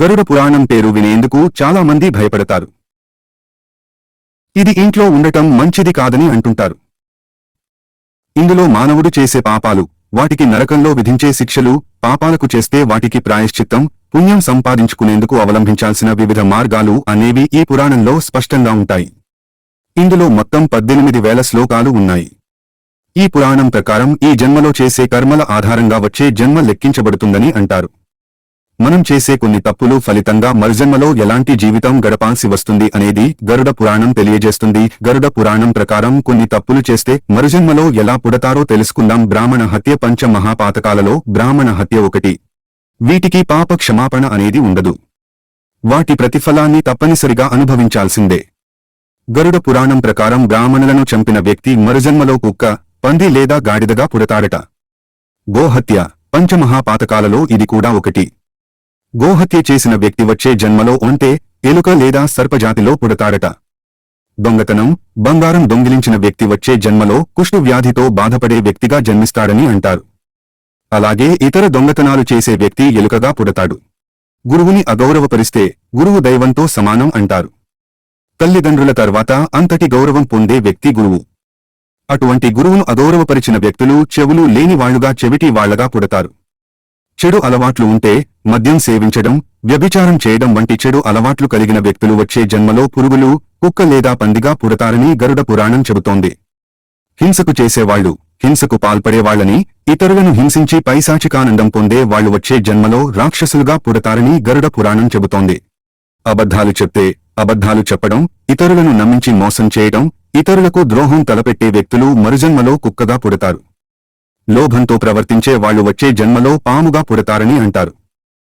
గరుడ పురాణం పేరు వినేందుకు చాలా మంది భయపడతారు. ఇది ఇంట్లో ఉండటం మంచిది కాదని అంటుంటారు. ఇందులో మానవుడు చేసే పాపాలు వాటికి నరకంలో విధించే శిక్షలు పాపాలకు చేస్తే వాటికి ప్రాయశ్చిత్తం పుణ్యం సంపాదించుకునేందుకు అవలంబించాల్సిన వివిధ మార్గాలు అనేవి ఈ పురాణంలో స్పష్టంగా ఉంటాయి. ఇందులో మొత్తం పద్దెనిమిది వేల శ్లోకాలు ఉన్నాయి. ఈ పురాణం ప్రకారం ఈ జన్మలో చేసే కర్మల ఆధారంగా వచ్చే జన్మ లెక్కించబడుతుందని అంటారు. మనం చేసే కొన్ని తప్పులు ఫలితంగా మరుజన్మలో ఎలాంటి జీవితం గడపాల్సి వస్తుంది అనేది గరుడ పురాణం తెలియజేస్తుంది. గరుడ పురాణం ప్రకారం కొన్ని తప్పులు చేస్తే మరుజన్మలో ఎలా పుడతారో తెలుసుకుందాం. బ్రాహ్మణ హత్య పంచ మహాపాతకాలలో బ్రాహ్మణ హత్య ఒకటి. వీటికి పాప క్షమాపణ అనేది ఉండదు. వాటి ప్రతిఫలాన్ని తప్పనిసరిగా అనుభవించాల్సిందే. గరుడ పురాణం ప్రకారం బ్రాహ్మణులను చంపిన వ్యక్తి మరుజన్మలో కుక్క పంది లేదా గాడిదగా పుడతాడట. గోహత్య పంచమహాపాతకాలలో ఇది కూడా ఒకటి. గోహత్య చేసిన వ్యక్తి వచ్చే జన్మలో ఉంటే ఎలుక లేదా సర్పజాతిలో పుడతాడట. దొంగతనం బంగారం దొంగిలించిన వ్యక్తి వచ్చే జన్మలో కుష్టు వ్యాధితో బాధపడే వ్యక్తిగా జన్మిస్తాడని అంటారు. అలాగే ఇతర దొంగతనాలు చేసే వ్యక్తి ఎలుకగా పుడతాడు. గురువుని అగౌరవపరిస్తే గురువు దైవంతో సమానం అంటారు. తల్లిదండ్రుల తర్వాత అంతటి గౌరవం పొందే వ్యక్తి గురువు. అటువంటి గురువును అగౌరవపరిచిన వ్యక్తులు చెవులు లేని వాళ్ళుగా చెవిటి వాళ్ళగా పుడతారు. చెడు అలవాట్లు ఉంటే మద్యం సేవించడం వ్యభిచారం చేయడం వంటి చెడు అలవాట్లు కలిగిన వ్యక్తులు వచ్చే జన్మలో పురుగులు కుక్క లేదా పందిగా పుడతారని గరుడ పురాణం చెబుతోంది. హింసకు చేసేవాళ్ళు హింసకు పాల్పడేవాళ్ళని ఇతరులను హింసించి పైశాచికానందం పొందే వాళ్ళు వచ్చే జన్మలో రాక్షసులుగా పుడతారని గరుడ పురాణం చెబుతోంది. అబద్ధాలు చెప్తే అబద్ధాలు చెప్పడం ఇతరులను నమ్మించి మోసం చేయడం ఇతరులకు ద్రోహం తలపెట్టే వ్యక్తులు మరుజన్మలో కుక్కగా పుడతారు. లోభంతో ప్రవర్తించే వాళ్ళు వచ్చే జన్మలో పాముగా పుడతారని అంటారు.